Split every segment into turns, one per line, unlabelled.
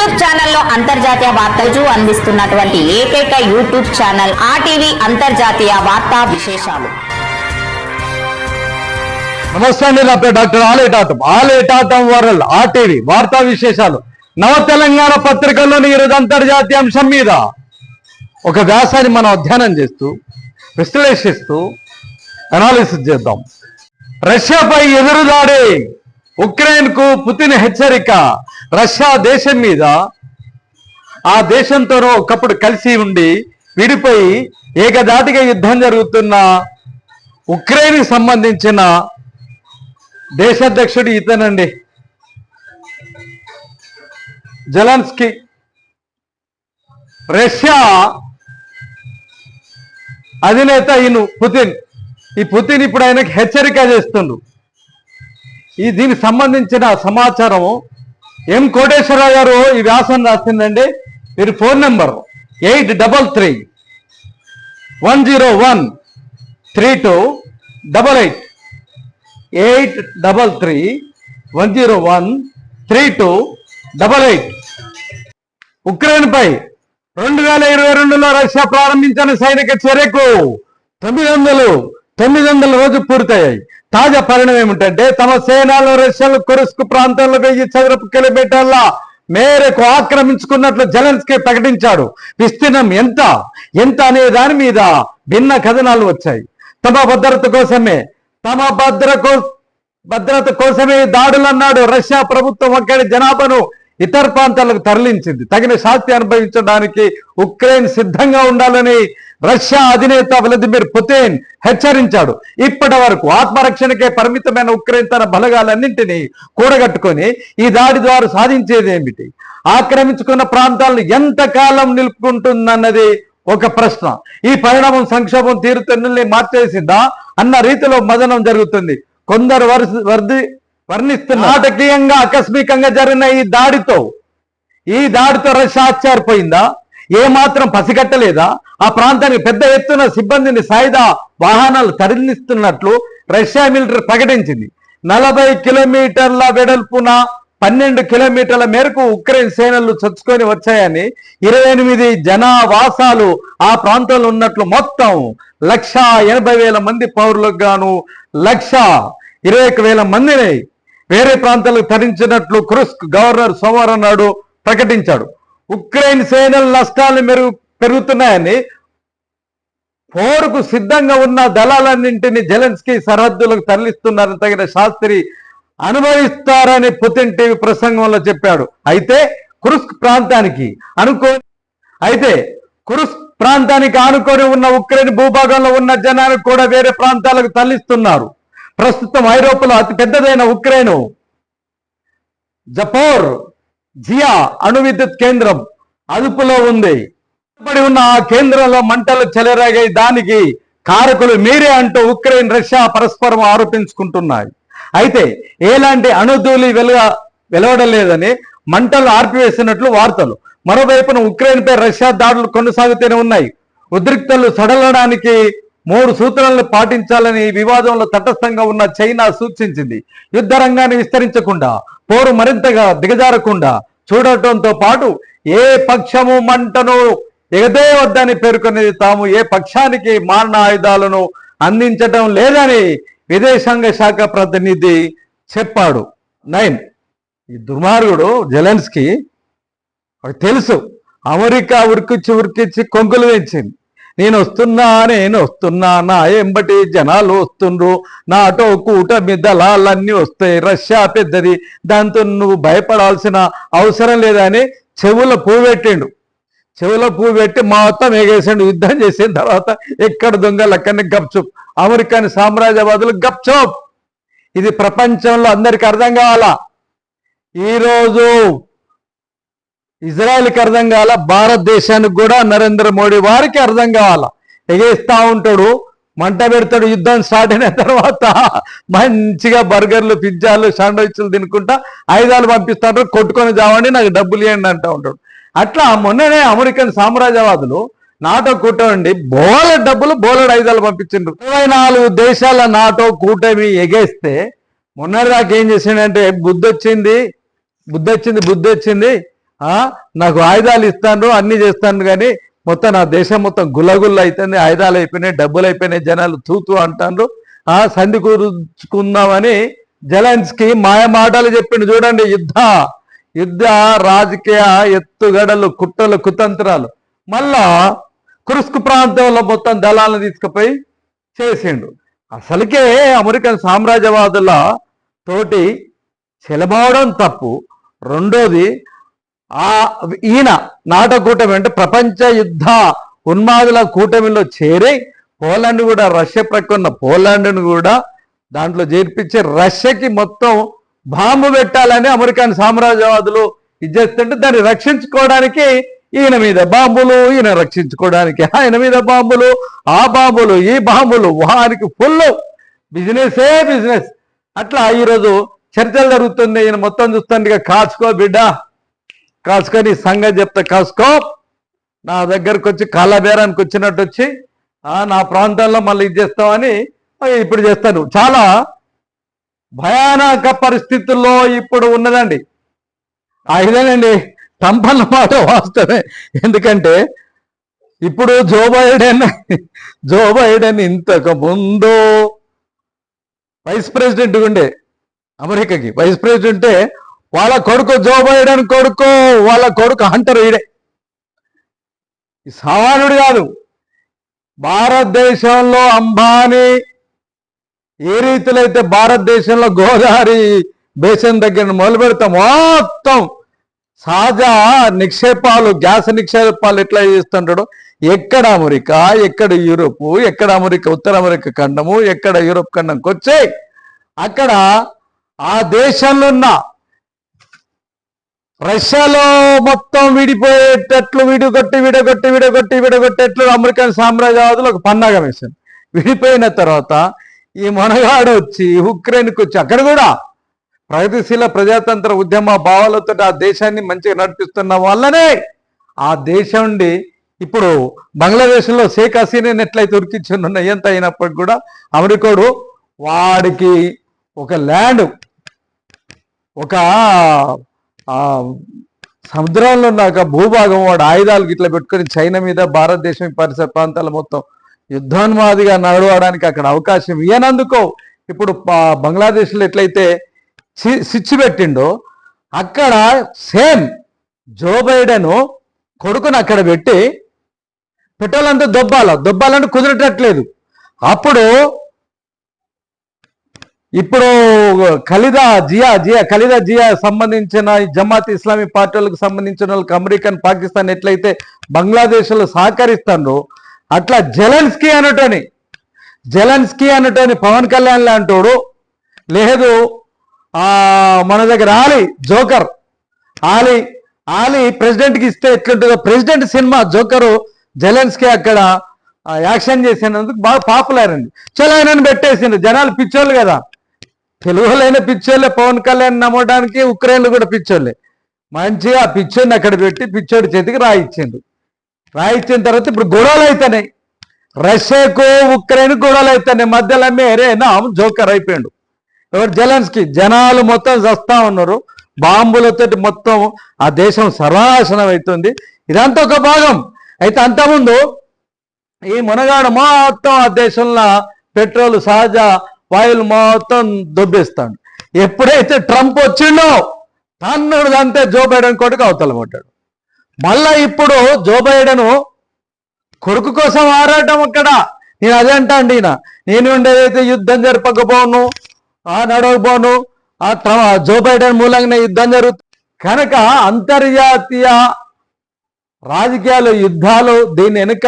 YouTube ఛానల్లో అంతర్జాతీయ వార్తలు అందిస్తున్నటువంటి ఏకైక యూట్యూబ్ ఛానల్ ఆర్టీవీ అంతర్జాతీయ వార్తా విశేషాలు.
నమస్తే అండి నా పేరు డాక్టర్ ఆలేటాటం ఆలేటాటం వరల్డ్ ఆర్టీవీ వార్తా విశేషాలు. నవ తెలంగాణ పత్రికల్లోని ఈరోజు అంతర్జాతీయ అంశం మీద ఒక వ్యాసాన్ని మనం అధ్యయనం చేస్తూ విశ్లేషిస్తూ అనాలిసిస్ చేద్దాం. రష్యాపై ఎదురుదాడే ఉక్రెయిన్కు పుతిన్ హెచ్చరిక. రష్యా దేశం మీద ఆ దేశంతోనూ ఒకప్పుడు కలిసి ఉండి విడిపోయి ఏకదాటిగా యుద్ధం జరుగుతున్న ఉక్రెయిన్ సంబంధించిన దేశాధ్యక్షుడు ఇతనండి. జలన్స్కి. రష్యా అధినేత ఈయన పుతిన్. ఈ పుతిన్ ఇప్పుడు ఆయనకి హెచ్చరిక చేస్తుండు ఈ దీనికి సంబంధించిన సమాచారం ఎం కోటేశ్వరరావు గారు ఈ వ్యాసం రాసిందండి. మీరు phone number eight double three one zero one three two double eight eight double three one zero one three two double eight. ఉక్రెయిన్పై రెండు వేల ఇరవై రెండులో రష్యా ప్రారంభించిన సైనిక చర్యకు తొమ్మిది వందలు తొమ్మిది వందల రోజు పూర్తయ్యాయి. తాజా పరిణామం ఏమిటంటే తమ సేనలు రష్యాలు కురుస్కు ప్రాంతంలో వెయ్యి చదరపు కిలోమీటర్ల మేరకు ఆక్రమించుకున్నట్లు జెలెన్స్కీ ప్రకటించాడు. విస్తీర్ణం ఎంత? ఎంత అనే దాని మీద భిన్న కథనాలు వచ్చాయి. తమ భద్రత కోసమే తమ భద్ర భద్రత కోసమే దాడులన్నాడు దాడులు అన్నాడు రష్యా ప్రభుత్వం అక్కడి జనాభాను ఇతర ప్రాంతాలకు తరలించింది. తగిన శాస్తి అనుభవించడానికి ఉక్రెయిన్ సిద్ధంగా ఉండాలని రష్యా అధినేత వ్లాదిమిర్ పుతిన్ హెచ్చరించాడు. ఇప్పటి వరకు ఆత్మరక్షణకే పరిమితమైన ఉక్రెయిన్ తన బలగాలన్నింటినీ కూడగట్టుకొని ఈ దాడి ద్వారా సాధించేది ఏమిటి? ఆక్రమించుకున్న ప్రాంతాలను ఎంతకాలం నిలుపుకుంటుందన్నది ఒక ప్రశ్న. ఈ పరిణామం సంక్షోభం తీరుతన్నుల్ని మార్చేసిందా? అన్న రీతిలో మదనం జరుగుతుంది. కొందరు వరుస వర్ది వర్ణిస్తున్న. నాటకీయంగా ఆకస్మికంగా జరిగిన ఈ దాడితో ఈ దాడితో రష్యా ఆశ్చర్యపోయిందా? ఏ మాత్రం పసిగట్టలేదా? ఆ ప్రాంతానికి పెద్ద ఎత్తున సిబ్బందిని సాయుధ వాహనాలు తరలిస్తున్నట్లు రష్యా మిలిటరీ ప్రకటించింది. నలభై కిలోమీటర్ల వెడల్పున పన్నెండు కిలోమీటర్ల మేరకు ఉక్రెయిన్ సేనలు చొచ్చుకొని వచ్చాయని ఇరవై ఎనిమిది జనావాసాలు ఆ ప్రాంతంలో ఉన్నట్లు మొత్తం లక్ష ఎనభై వేల మంది పౌరులకు గాను లక్ష ఇరవై ఒక వేల మందిని వేరే ప్రాంతాలకు తరించినట్లు క్రుస్క్ గవర్నర్ సోమవారం నాడు ప్రకటించాడు. ఉక్రెయిన్ సేనల నష్టాలు మెరుగు పెరుగుతున్నాయని పోరుకు సిద్ధంగా ఉన్న దళాలన్నింటినీ జెలెన్స్కీ సరిహద్దులకు తరలిస్తున్నారని తగిన శాస్త్రి అనుభవిస్తారని పుతిన్ టీవీ ప్రసంగంలో చెప్పాడు. అయితే కురుస్క్ ప్రాంతానికి అనుకో అయితే కురుస్క్ ప్రాంతానికి ఆనుకొని ఉన్న ఉక్రెయిన్ భూభాగంలో ఉన్న జనానికి కూడా వేరే ప్రాంతాలకు తరలిస్తున్నారు. ప్రస్తుతం ఐరోపాలో అతి పెద్దదైన ఉక్రెయిన్. జపోర్ జియా అణు విద్యుత్ కేంద్రం అదుపులో ఉంది. పడి ఉన్న ఆ కేంద్రంలో మంటలు చెలరేగాయి. దానికి కారకులు మీరే అంటూ ఉక్రెయిన్ రష్యా పరస్పరం ఆరోపించుకుంటున్నాయి. అయితే ఎలాంటి అణుధూళి వెలుగ వెలవడం లేదని మంటలు ఆర్పివేసినట్లు వార్తలు. మరోవైపున ఉక్రెయిన్ పై రష్యా దాడులు కొనసాగుతూనే ఉన్నాయి. ఉద్రిక్తలు సడలడానికి మూడు సూత్రాలను పాటించాలని ఈ వివాదంలో తటస్థంగా ఉన్న చైనా సూచించింది. యుద్ధ రంగాన్ని విస్తరించకుండా పోరు మరింతగా దిగజారకుండా చూడటంతో పాటు ఏ పక్షము మంటను ఎగదే వద్దని పేర్కొనేది తాము ఏ పక్షానికి మారణ ఆయుధాలను అందించటం లేదని విదేశాంగ శాఖ ప్రతినిధి చెప్పాడు. నైన్. ఈ దుర్మార్గుడు జెలెన్స్కి తెలుసు అమెరికా ఉరికిచ్చి ఉరికిచ్చి కొంకులు వేయించింది. నేను వస్తున్నా నేను వస్తున్నా నా ఎంబటి జనాలు వస్తుండ్రు. నాటో కూటమి దళాలన్నీ వస్తాయి రష్యా పెద్దది. దాంతో నువ్వు భయపడాల్సిన అవసరం లేదని చెవుల పూవెట్టిండు చెవుల పువ్వు పెట్టి మొత్తం ఎగేసిండు. యుద్ధం చేసిన తర్వాత ఎక్కడ దొంగలు అక్కడిని గప్చుప్ అమెరికాని సామ్రాజ్యవాదులు గప్చుప్ ఇది ప్రపంచంలో అందరికి అర్థం కావాలా? ఈరోజు ఇజ్రాయెల్కి అర్థం కావాల? భారతదేశానికి కూడా నరేంద్ర మోడీ వారికి అర్థం కావాల? ఎగేస్తా ఉంటాడు మంట పెడతాడు యుద్ధం స్టార్ట్ అయిన తర్వాత మంచిగా బర్గర్లు పిజ్జాలు శాండ్విచ్లు తినుకుంటా ఆయుధాలు పంపిస్తాడు కొట్టుకొని చావండి నాకు డబ్బులు ఇవ్వండి అంటూ ఉంటాడు. అట్లా మొన్ననే అమెరికన్ సామ్రాజ్యవాదులు నాటో కూటమి బోల డబ్బులు బోలెడు ఐదాలు పంపించిండ్రు. ఇరవై నాలుగు దేశాల నాటో కూటమి ఎగేస్తే మొన్నటిదాకా ఏం చేసిండంటే బుద్ధి వచ్చింది బుద్ధి వచ్చింది బుద్ధి వచ్చింది నాకు ఆయుధాలు ఇస్తాను అన్ని చేస్తాను కానీ మొత్తం నా దేశం మొత్తం గుల్లగుల్ల అవుతుంది ఆయుధాలు అయిపోయినాయి డబ్బులు అయిపోయినాయి జనాలు తూతూ అంటారు ఆ సంధి కూర్చుకుందామని జలన్స్కి మాయ మాటలు చెప్పిండు చూడండి యుద్ధ. యుద్ధ రాజకీయ ఎత్తుగడలు కుట్రలు కుతంత్రాలు. మళ్ళా కురుస్క్ ప్రాంతంలో మొత్తం దళాలను తీసుకుపోయి చేసిండు. అసలుకే అమెరికన్ సామ్రాజ్యవాదుల తోటి చెలబావడం తప్పు. రెండోది ఆ ఈయన నాట కూటమి అంటే ప్రపంచ యుద్ధ ఉన్మాదుల కూటమిలో చేరి పోలాండ్ కూడా రష్యా ప్రక్కన్న పోలాండ్ను కూడా దాంట్లో చేర్పించి రష్యాకి మొత్తం బాంబు పెట్టాలని అమెరికన్ సామ్రాజ్యవాదులు ఇచ్చేస్తుంటే దాన్ని రక్షించుకోవడానికి ఈయన మీద బాంబులు ఈయన రక్షించుకోవడానికి ఆయన మీద బాంబులు ఆ బాంబులు ఈ బాంబులు వానికి ఫుల్ బిజినెసే బిజినెస్. అట్లా ఈరోజు చర్చలు జరుగుతుంది ఈయన మొత్తం చూస్తుండగా కాచుకో బిడ్డ. కాసుకొని సంగతి చెప్తా కాసుకో. నా దగ్గరకు వచ్చి కాళ్ళబేరానికి వచ్చినట్టు వచ్చి నా ప్రాంతంలో మళ్ళీ ఇది చేస్తామని ఇప్పుడు చేస్తాను. చాలా భయానక పరిస్థితుల్లో ఇప్పుడు ఉన్నదండి. ఇదేనండి తంపన్న మాట వాస్తవే ఎందుకంటే ఇప్పుడు జో బైడెన్ జో బైడెన్ ఇంతకు ముందు వైస్ ప్రెసిడెంట్ ఉండే అమెరికాకి. వైస్ ప్రెసిడెంటే వాళ్ళ కొడుకు జో బైడెన్ కొడుకు వాళ్ళ కొడుకు హంటర్ ఈడే. ఈ సామాన్యుడు కాదు. భారతదేశంలో అంబానీ ఏ రీతిలో అయితే భారతదేశంలో గోదావరి బేసిన్ దగ్గర మొదలు పెడతాం మొత్తం సహజ నిక్షేపాలు గ్యాస్ నిక్షేపాలు ఎట్లా చేస్తుంటాడో? ఎక్కడ అమెరికా ఎక్కడ యూరోప్ ఎక్కడ అమెరికా ఉత్తర అమెరికా ఖండము ఎక్కడ యూరోప్ ఖండంకి వచ్చి అక్కడ ఆ దేశంలో ఉన్న రష్యాలో మొత్తం విడిపోయేటట్లు విడగొట్టి విడగొట్టి విడగొట్టి విడగొట్టేట్లు అమెరికన్ సామ్రాజ్యవాదులు ఒక పన్నాగ వేశారు. విడిపోయిన తర్వాత ఈ మొనగాడు వచ్చి ఉక్రెయిన్కి వచ్చి అక్కడ కూడా ప్రగతిశీల ప్రజాతంత్ర ఉద్యమ భావాలతో ఆ దేశాన్ని మంచిగా నడిపిస్తున్న వల్లనే ఆ దేశం నుండి ఇప్పుడు బంగ్లాదేశ్లో షేక్ హసీనాని ఎట్లయితే ఉరికించున్న ఎంత అయినప్పటికి కూడా అమెరికాడు వాడికి ఒక ల్యాండ్ ఒక ఆ సముద్రంలో ఉన్నాక భూభాగం వాడు ఆయుధాలు గిట్ల పెట్టుకొని చైనా మీద భారతదేశం పరిసర ప్రాంతాల మొత్తం యుద్ధోన్మాదిగా నడవడానికి అక్కడ అవకాశం ఇయనందుకో ఇప్పుడు బంగ్లాదేశ్లో ఎట్లయితే సి- సిచ్చు పెట్టిండో అక్కడ సేమ్ జో బైడెన్ కొడుకుని అక్కడ పెట్టి పెట్టాలంటే దొబ్బాల దొబ్బాలంటే కుదరటట్లేదు. అప్పుడు ఇప్పుడు ఖలీదా జియా జియా ఖలీదా జియా సంబంధించిన ఈ జమాత్ ఇస్లామీ పార్టీలకు సంబంధించిన వాళ్ళకి అమెరికన్ పాకిస్తాన్ ఎట్లయితే బంగ్లాదేశ్లో సహకరిస్తారో అట్లా జెలెన్స్కీ అనటని జెలెన్స్కీ అనటని పవన్ కళ్యాణ్ లాంటోడు లేదు ఆ మన దగ్గర ఆలి జోకర్ ఆలి ఆలి ప్రెసిడెంట్కి ఇస్తే ఎట్లుంటుందో ప్రెసిడెంట్ సినిమా జోకరు జెలెన్స్కీ అక్కడ యాక్షన్ చేసినందుకు బాగా పాపులర్ అండి. చలో ఆయనను పెట్టేసిండు జనాలు పిచ్చోళ్ళు కదా. తెలుగులైన పిచ్చోళ్ళే పవన్ కళ్యాణ్ నమ్మడానికి ఉక్రెయిన్లు కూడా పిచ్చోళ్ళే. మంచిగా ఆ పిచ్చోడిని అక్కడ పెట్టి పిచ్చోడి చేతికి రాయిచ్చిండు. రాయిచ్చిన తర్వాత ఇప్పుడు గొడవలు అవుతున్నాయి రష్యాకు ఉక్రెయిన్ గొడవలు అవుతున్నాయి మధ్యలో మేరే నామ్ జోకర్ అయిపోయాడు. ఎవరు? జెలెన్స్కి. జనాలు మొత్తం చస్తా ఉన్నారు. బాంబులతో మొత్తం ఆ దేశం సర్వనాశనం అవుతుంది ఇదంతా ఒక భాగం. అయితే అంతకుముందు ఈ మునగాడు మొత్తం ఆ దేశంలో పెట్రోల్ సహజ వాయువులు మొత్తం దొబ్బేస్తాడు. ఎప్పుడైతే ట్రంప్ వచ్చిండో తన్నుడు అంతే జో బైడెన్ కొడుకు అవతల పడ్డాడు. మళ్ళా ఇప్పుడు జో బైడెను కొడుకు కోసం ఆరాటం అక్కడ. నేను అదే అంటా అండి నేను ఉండేదైతే యుద్ధం జరపకపోను ఆ నడవకపోను ఆ ట్ర- జో బైడెన్ మూలంగానే యుద్ధం జరుగుతుంది కనుక అంతర్జాతీయ రాజకీయాలు యుద్ధాలు దీని వెనుక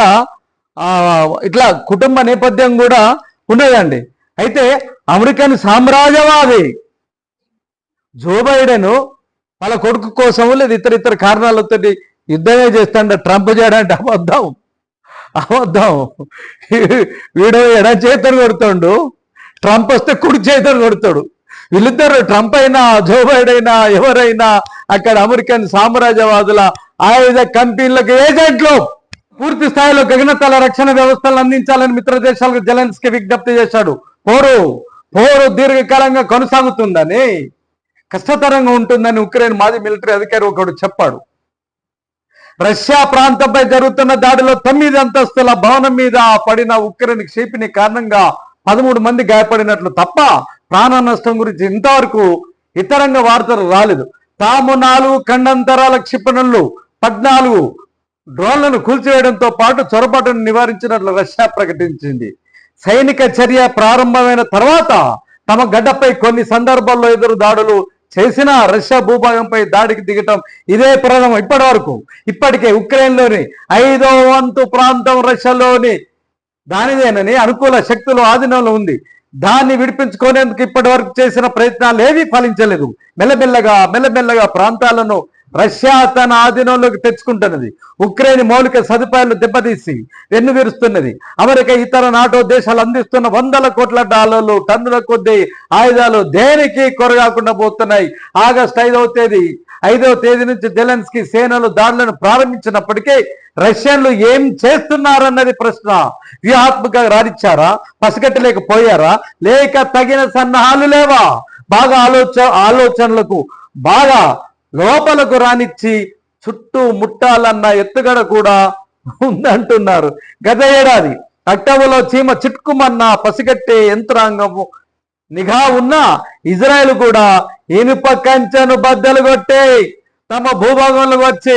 ఇట్లా కుటుంబ నేపథ్యం కూడా ఉండేదండి. అయితే అమెరికన్ సామ్రాజ్యవాది జో బైడెన్ వాళ్ళ కొడుకు కోసం లేదు ఇతర ఇతర కారణాలతో యుద్ధమే చేస్తాడు. ట్రంప్ చేయడానికి అబద్ధం. అబద్ధం. వీడు ఎడ చేతను కొడుతాడు? ట్రంప్ వస్తే కుడి చేతను కొడతాడు. వీళ్ళిద్దరు ట్రంప్ అయినా జో బైడైనా ఎవరైనా అక్కడ అమెరికన్ సామ్రాజ్యవాదుల ఆయుధ కంపెనీలకు ఏజెంట్లు పూర్తి స్థాయిలో గగనతల రక్షణ వ్యవస్థలను అందించాలని మిత్ర దేశాలకు జలన్స్కి విజ్ఞప్తి చేశాడు. పోరు పోరు దీర్ఘకాలంగా కొనసాగుతుందని కష్టతరంగా ఉంటుందని ఉక్రెయిన్ మాజీ మిలిటరీ అధికారి ఒకడు చెప్పాడు. రష్యా ప్రాంతంపై జరుగుతున్న దాడిలో తొమ్మిది అంతస్తుల భవనం మీద పడిన ఉక్రెయిన్ క్షేపిని కారణంగా పదమూడు మంది గాయపడినట్లు తప్ప ప్రాణ నష్టం గురించి ఇంతవరకు ఇతరంగా వార్తలు రాలేదు. తాము నాలుగు ఖండంతరాల క్షిపణులు పద్నాలుగు డ్రోన్లను కూల్చివేయడంతో పాటు చొరబాటును నివారించినట్లు రష్యా ప్రకటించింది. సైనిక చర్య ప్రారంభమైన తర్వాత తమ గడ్డపై కొన్ని సందర్భాల్లో ఎదురు దాడులు చేసిన రష్యా భూభాగంపై దాడికి దిగటం ఇదే ప్రథమం ఇప్పటి వరకు ఇప్పటికే ఉక్రెయిన్లోని ఐదో వంతు ప్రాంతం రష్యాలోని దానిదేనని అనుకూల శక్తులు ఆధీనంలో ఉంది. దాన్ని విడిపించుకునేందుకు ఇప్పటి వరకు చేసిన ప్రయత్నాలు ఏవీ ఫలించలేదు. మెల్లమెల్లగా మెల్లమెల్లగా ప్రాంతాలను రష్యా తన ఆధీనంలోకి తెచ్చుకుంటున్నది. ఉక్రెయిన్ మౌలిక సదుపాయాలు దెబ్బతీసి వెన్నువిరుస్తున్నది. అమెరికా ఇతర నాటో దేశాలు అందిస్తున్న వందల కోట్ల డాలర్లు టన్నుల కొద్దీ ఆయుధాలు దేనికి కొరగాకుండా పోతున్నాయి. ఆగస్ట్ ఐదవ తేదీ ఐదవ తేదీ నుంచి జెలెన్స్కి సేనలు దాడులను ప్రారంభించినప్పటికీ రష్యన్లు ఏం చేస్తున్నారన్నది ప్రశ్న. వ్యూహాత్మకంగా రానిచ్చారా? పసిగట్టలేకపోయారా? లేక తగిన సన్నాహాలు లేవా? బాగా ఆలోచ ఆలోచనలకు బాగా లోపలకు రానిచ్చి చుట్టూ ముట్టాలన్న ఎత్తుగడ కూడా ఉందంటున్నారు. గత ఏడాది అక్టోబర్లో చీమ చిట్టుకుమన్న పసిగట్టే యంత్రాంగము నిఘా ఉన్న ఇజ్రాయెల్ కూడా ఇనుప కంచెను బద్దలు కొట్టి తమ భూభాగంలో వచ్చి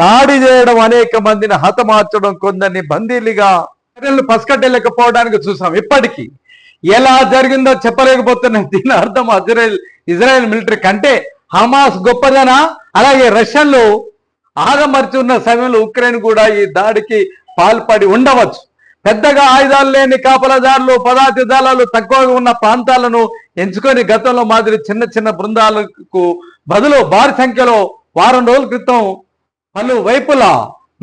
దాడి చేయడం అనేక మందిని హతమార్చడం కొందరిని బందీలుగా పసికట్టలేకపోవడానికి పసిగట్టలేకపోవడానికి చూసాం. ఇప్పటికీ ఎలా జరిగిందో చెప్పలేకపోతున్నాం దీని అర్థం ఇజ్రాయెల్ ఇజ్రాయెల్ మిలిటరీ కంటే హమాస్ గొప్పదనా? అలాగే రష్యన్లు ఆగమర్చి ఉన్న సమయంలో ఉక్రెయిన్ కూడా ఈ దాడికి పాల్పడి ఉండవచ్చు. పెద్దగా ఆయుధాలు లేని కాపలదారులు పదాతి దళాలు తక్కువగా ఉన్న ప్రాంతాలను ఎంచుకొని గతంలో మాదిరి చిన్న చిన్న బృందాలకు బదులు భారీ సంఖ్యలో వారం రోజుల క్రితం పలు వైపులా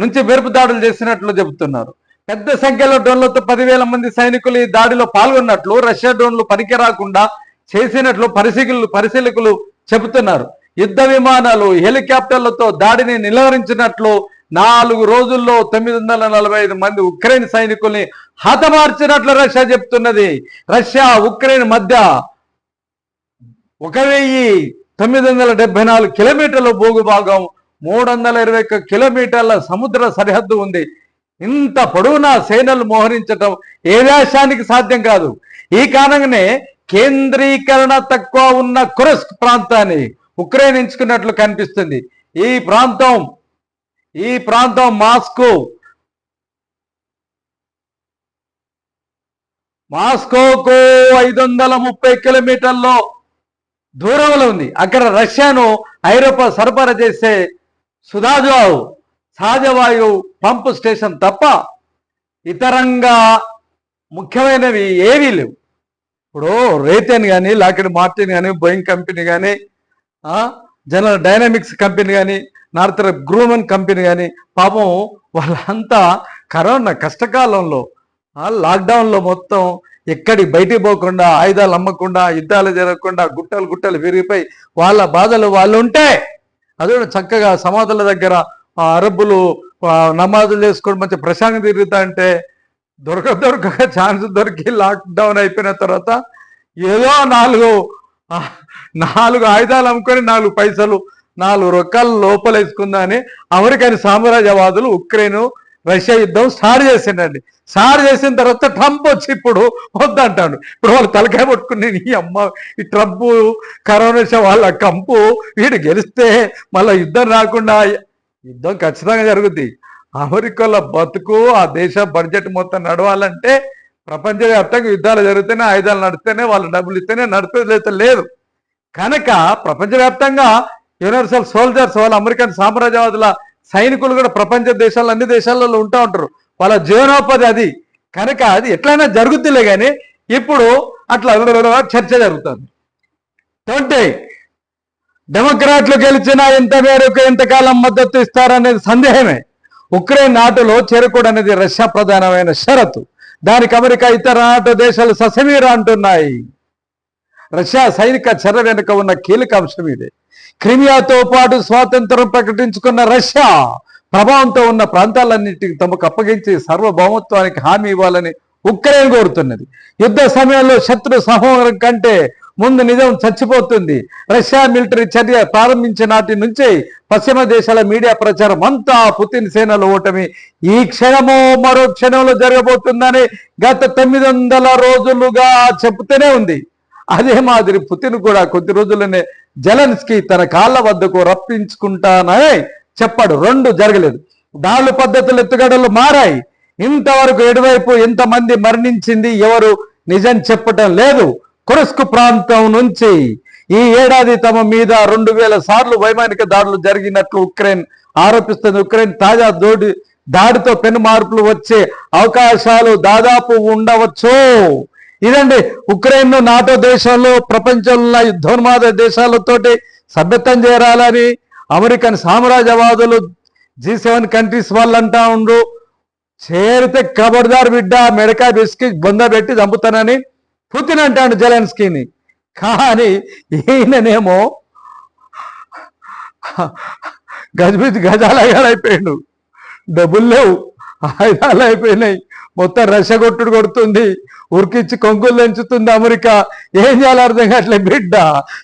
నుంచి మెరుపు దాడులు చేసినట్లు చెబుతున్నారు. పెద్ద సంఖ్యలో డ్రోన్లతో పదివేల మంది సైనికులు ఈ దాడిలో పాల్గొన్నట్లు రష్యా డ్రోన్లు పనికి రాకుండా చేసినట్లు పరిశీలు పరిశీలకులు చెబుతున్నారు. యుద్ధ విమానాలు హెలికాప్టర్లతో దాడిని నిలవరించినట్లు నాలుగు రోజుల్లో తొమ్మిది వందల నలభై ఐదు మంది ఉక్రెయిన్ సైనికుల్ని హతమార్చినట్లు రష్యా చెప్తున్నది రష్యా ఉక్రెయిన్ మధ్య ఒక వెయ్యి తొమ్మిది వందల డెబ్బై నాలుగు కిలోమీటర్ల భూభాగం మూడు వందల ఇరవై ఒక్క కిలోమీటర్ల సముద్ర సరిహద్దు ఉంది. ఇంత పొడవునా సేనలు మోహరించటం ఏ దేశానికి సాధ్యం కాదు. ఈ కారణంగానే కేంద్రీకరణ తక్కువ ఉన్న కురస్క్ ప్రాంతాన్ని ఉక్రెయిన్ ఎంచుకున్నట్లు కనిపిస్తుంది. ఈ ప్రాంతం ఈ ప్రాంతం మాస్కో మాస్కోకు ఐదు వందల ముప్పై కిలోమీటర్లో దూరంలో ఉంది. అక్కడ రష్యాను ఐరోపా సరఫరా చేసే సుధాజావు సహజవాయు పంపు స్టేషన్ తప్ప ఇతరంగా ముఖ్యమైనవి ఏవీ లేవు. ఇప్పుడు రేతన్ కానీ లాకెట్ మార్టిన్ కానీ బోయింగ్ కంపెనీ కానీ జనరల్ డైనమిక్స్ కంపెనీ కానీ నార్తర్ గ్రూమన్ కంపెనీ కానీ పాపం వాళ్ళంతా కరోనా కష్టకాలంలో లాక్డౌన్లో మొత్తం ఎక్కడి బయటికి పోకుండా ఆయుధాలు అమ్మకుండా యుద్ధాలు జరగకుండా గుట్టలు గుట్టలు విరిగిపోయి వాళ్ళ బాధలు వాళ్ళు ఉంటే అది చక్కగా సమాధుల దగ్గర అరబ్బులు నమాజులు చేసుకొని మంచి ప్రశాంతి తిరుగుతా అంటే దొరక దొరకక ఛాన్స్ దొరికి లాక్డౌన్ అయిపోయిన తర్వాత ఏదో నాలుగు నాలుగు ఆయుధాలు అమ్ముకొని నాలుగు పైసలు నాలుగు రొక్కలు లోపలేసుకుందని అమెరికన్ సామ్రాజ్యవాదులు ఉక్రెయిన్ రష్యా యుద్ధం స్టార్ట్ చేసిండండి స్టార్ట్ చేసిన తర్వాత ట్రంప్ వచ్చి ఇప్పుడు వద్దంటాడు. ఇప్పుడు వాళ్ళు తలకాయ పట్టుకుని ఈ అమ్మ ఈ ట్రంప్ కరోనా వాళ్ళ కంపు వీడు గెలిస్తే మళ్ళీ యుద్ధం రాకుండా యుద్ధం ఖచ్చితంగా జరుగుద్ది. అమెరికాలో బతుకు ఆ దేశ బడ్జెట్ మొత్తం నడవాలంటే ప్రపంచవ్యాప్తంగా యుద్ధాలు జరిగితేనే ఆయుధాలు నడిస్తేనే వాళ్ళు డబ్బులు ఇస్తేనే నడుస్తుంది లేదు కనుక ప్రపంచవ్యాప్తంగా యూనివర్సల్ సోల్జర్స్ వాళ్ళ అమెరికన్ సామ్రాజ్యవాదుల సైనికులు కూడా ప్రపంచ దేశాల్లో అన్ని దేశాలలో ఉంటా ఉంటారు. వాళ్ళ జీవనోపాధి అది. కనుక అది ఎట్లయినా జరుగుతుందిలే కానీ ఇప్పుడు అట్లా చర్చ జరుగుతుంది. ట్వంటీ డెమోక్రాట్లు గెలిచినా ఎంత మేరకు ఎంతకాలం మద్దతు ఇస్తారనేది సందేహమే. ఉక్రెయిన్ నాటులో చేరకూడనేది రష్యా ప్రధానమైన షరతు. దానికి అమెరికా ఇతర నాటో దేశాలు ససమీర అంటున్నాయి. రష్యా సైనిక చర్య వెనుక ఉన్న కీలక అంశం ఇదే. క్రిమియాతో పాటు స్వాతంత్రం ప్రకటించుకున్న రష్యా ప్రభావంతో ఉన్న ప్రాంతాలన్నింటికి తమకు అప్పగించి సార్వభౌమత్వానికి హామీ ఇవ్వాలని ఉక్రెయిన్ కోరుతున్నది. యుద్ధ సమయంలో శత్రు సంహారం కంటే ముందు నిజం చచ్చిపోతుంది. రష్యా మిలిటరీ చర్య ప్రారంభించిన నాటి నుంచి పశ్చిమ దేశాల మీడియా ప్రచారం అంతా పుతిన్ సేనలు ఓటమి. ఈ క్షణమో మరో క్షణంలో జరగబోతుందని గత తొమ్మిది వందల రోజులుగా చెబుతూనే ఉంది. అదే మాదిరి పుతిన్ కూడా కొద్ది రోజులనే జలన్స్కి తన కాళ్ళ వద్దకు రప్పించుకుంటానని చెప్పాడు. రెండు జరగలేదు. దాళ్ళు పద్ధతులు ఎత్తుగడలు మారాయి. ఇంతవరకు ఎటువైపు ఎంతమంది మరణించింది ఎవరు నిజం చెప్పటం లేదు. కురస్కు ప్రాంతం నుంచి ఈ ఏడాది తమ మీద రెండు వేల సార్లు వైమానిక దాడులు జరిగినట్లు ఉక్రెయిన్ ఆరోపిస్తుంది. ఉక్రెయిన్ తాజా దోడి దాడితో పెను మార్పులు వచ్చే అవకాశాలు దాదాపు ఉండవచ్చు. ఇదండి ఉక్రెయిన్ నాటో దేశంలో ప్రపంచంలో యుద్ధోన్మాద దేశాలతోటి సభ్యత్వం చేరాలని అమెరికన్ సామ్రాజ్యవాదులు జీ సెవెన్ కంట్రీస్ వాళ్ళు అంటా ఉండు చేరితే కబర్దార్ బిడ్డ మెడకాయ బిస్కి బొంద పెట్టి చంపుతానని పుతిన్ అంటాడు జెలెన్స్కీని. కానీ ఈయననేమో గజబిజ్ అయిపోయాడు. డబ్బులు లేవు. ఆయుధాలు అయిపోయినాయి. మొత్తం రషగొట్టుడు కొడుతుంది. ఉరికిచ్చి కొంగులు దంచుతుంది అమెరికా. ఏం చేయాలో అర్థం కావట్లే బిడ్డ.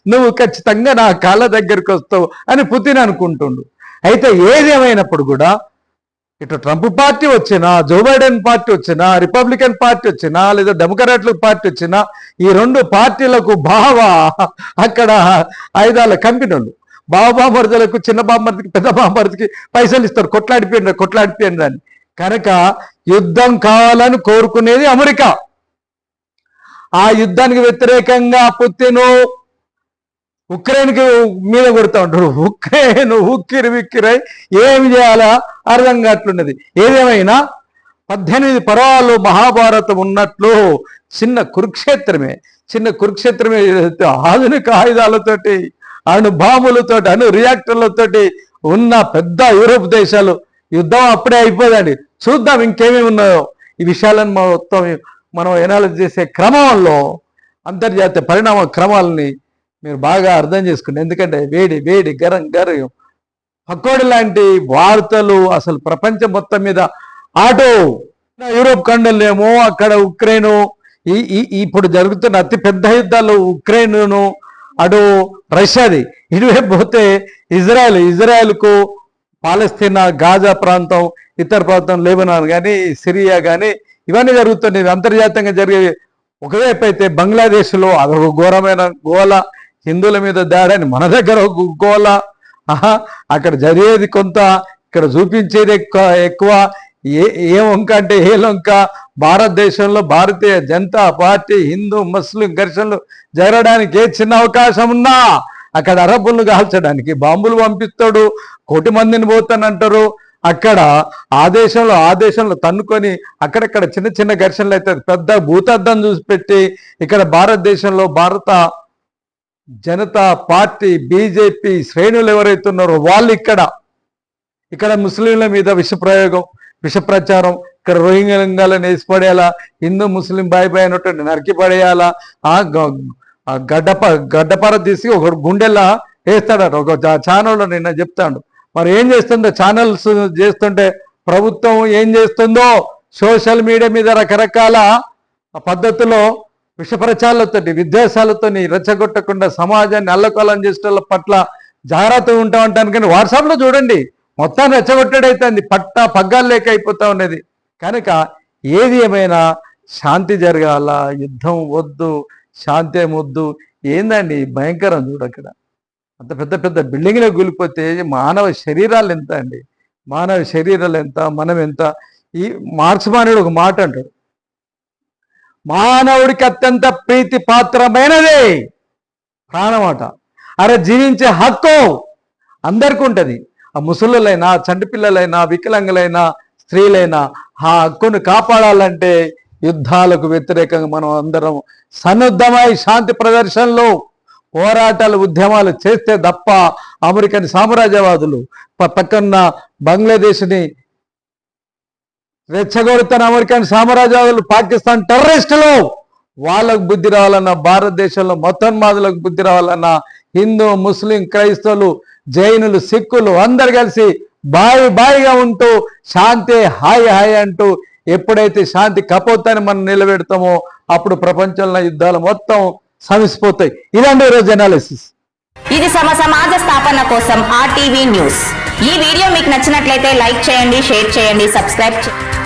నువ్వు ఖచ్చితంగా నా కాళ్ళ దగ్గరికి వస్తావు అని పుతిన్ అనుకుంటుండు. అయితే ఏదేమైనప్పుడు కూడా ఇటు ట్రంప్ పార్టీ వచ్చినా జో బైడెన్ పార్టీ వచ్చినా రిపబ్లికన్ పార్టీ వచ్చినా లేదా డెమోక్రాట్ల పార్టీ వచ్చినా ఈ రెండు పార్టీలకు బావ అక్కడ ఐదాల కంపెనీలు. బావ బామర్దులకు చిన్న బామర్దికి పెద్ద బామర్దికి పైసలు ఇస్తారు. కొట్లాడిపోయిండ్రు కొట్లాడిపోయిండ్రు అని. కనుక యుద్ధం కావాలని కోరుకునేది అమెరికా. ఆ యుద్ధానికి వ్యతిరేకంగా పుత్తిను ఉక్రెయిన్కి మీద కొడుతూ ఉంటారు ఉక్రెయిన్ ఉక్కిరి విక్కిరై ఏమి చేయాలా? అర్థం కావట్లున్నది. ఏదేమైనా పద్దెనిమిది పర్వాలు మహాభారతం ఉన్నట్లు చిన్న కురుక్షేత్రమే చిన్న కురుక్షేత్రమే ఆధునిక ఆయుధాలతోటి అణు బాంబులతోటి అణు రియాక్టర్లతోటి ఉన్న పెద్ద యూరోప్ దేశాలు యుద్ధం అప్పుడే అయిపోదండి. చూద్దాం ఇంకేమేమి ఉన్నాయో. ఈ విషయాలను మొత్తం మనం ఎనాలజీ చేసే క్రమంలో అంతర్జాతీయ పరిణామ క్రమాలని మీరు బాగా అర్థం చేసుకోండి ఎందుకంటే వేడి వేడి గరం గరం. పకోడి లాంటి వార్తలు అసలు ప్రపంచం మొత్తం మీద ఆటో. యూరోప్ ఖండంలో అక్కడ ఉక్రెయిన్ ఈ ఇప్పుడు జరుగుతున్న అతి పెద్ద యుద్ధాలు ఉక్రెయిన్ను అటు రష్యాది. ఇటువైపు పోతే ఇజ్రాయెల్ ఇజ్రాయెల్కు పాలస్తీనా గాజా ప్రాంతం ఇతర ప్రాంతం లేబనాన్ కానీ సిరియా కానీ ఇవన్నీ జరుగుతున్నాయి. అంతర్జాతీయంగా జరిగే ఒకవైపు అయితే బంగ్లాదేశ్లో అదొక ఘోరమైన గోల. హిందువుల మీద దాడని మన దగ్గర ఒక గోల అక్కడ జరిగేది కొంత ఇక్కడ చూపించేది ఎక్కువ ఎక్కువ ఏ ఏ వంక అంటే ఏ లొంక? భారతదేశంలో భారతీయ జనతా పార్టీ హిందూ ముస్లిం ఘర్షణలు జరగడానికి ఏ చిన్న అవకాశం ఉన్నా అక్కడ అరబ్బులను కాల్చడానికి బాంబులు పంపిస్తాడు కోటి మందిని పోతానంటారు. అక్కడ ఆ దేశంలో ఆ దేశంలో తన్నుకొని అక్కడక్కడ చిన్న చిన్న ఘర్షణలు అయితే పెద్ద భూతద్దం చూసి పెట్టి ఇక్కడ భారతదేశంలో భారత జనతా పార్టీ బీజేపీ శ్రేణులు ఎవరైతే ఉన్నారో వాళ్ళు ఇక్కడ ఇక్కడ ముస్లింల మీద విషప్రయోగం విషప్రచారం విష ప్రచారం ఇక్కడ రోహింగ్యాలను వేసిపడేయాలా హిందూ ముస్లిం బాయ్ బాయ్ అన్నటువంటి నరికి పడేయాలా గడ్డప గడ్డపర తీసి ఒక గుండెలా వేస్తాడట ఒక ఛానల్లో నిన్న చెప్తాడు. మరి ఏం చేస్తుందో ఛానల్స్ చేస్తుంటే ప్రభుత్వం ఏం చేస్తుందో సోషల్ మీడియా మీద రకరకాల పద్ధతిలో విష విద్వేషాలతోని రెచ్చగొట్టకుండా సమాజాన్ని అల్లకొల్లం చేసేటోళ్ళ పట్ల జాగ్రత్తగా ఉంటా ఉంటాను కానీ వాట్సాప్లో చూడండి మొత్తాన్ని రెచ్చగొట్టడైతుంది పట్ట పగ్గాలు లేక అయిపోతా ఉన్నది. కనుక ఏది ఏమైనా శాంతి జరగాల? యుద్ధం వద్దు శాంతి వద్దు? ఏందండి భయంకరం చూడక్కడ అంత పెద్ద పెద్ద బిల్డింగ్లో కూలిపోతే మానవ శరీరాలు ఎంత అండి? మానవ శరీరాలు ఎంత? మనం ఎంత? ఈ మార్క్స్ మానేడు ఒక మాట అంటాడు. మానవుడికి అత్యంత ప్రీతి పాత్రమైనదే ప్రాణమాట. అరే జీవించే హక్కు అందరికీ ఉంటుంది. ఆ ముసలులైనా చంటిపిల్లలైనా వికలాంగులైనా స్త్రీలైనా ఆ హక్కును కాపాడాలంటే యుద్ధాలకు వ్యతిరేకంగా మనం అందరం సన్నద్ధమై శాంతి ప్రదర్శనలో పోరాటాలు ఉద్యమాలు చేస్తే తప్ప అమెరికన్ సామ్రాజ్యవాదులు ప- పక్కన్న బంగ్లాదేశ్ని రెచ్చగొడుతున్న అమెరికన్ సామ్రాజ్యవాదులు పాకిస్తాన్ టెర్రరిస్టులు. వాళ్ళకు బుద్ధి రావాలన్నా భారతదేశంలో మొత్తన్మాదులకు బుద్ధి రావాలన్నా హిందూ ముస్లిం క్రైస్తవులు జైనులు సిక్కులు అందరు కలిసి బాయి బాయిగా ఉంటూ శాంతి హాయ్ హాయ్ అంటూ ఎప్పుడైతే శాంతి కపోతాన్ని మనం నిలబెడతామో అప్పుడు ప్రపంచంలో యుద్ధాలు మొత్తం సమిసిపోతాయి. ఇదండి ఈరోజు అనాలిసిస్
ఇది సమ సమాజ స్థాపన కోసం ఆర్టీవీ న్యూస్ ఈ వీడియో మీకు నచ్చినట్లయితే లైక్ చేయండి షేర్ చేయండి సబ్స్క్రైబ్ చేయండి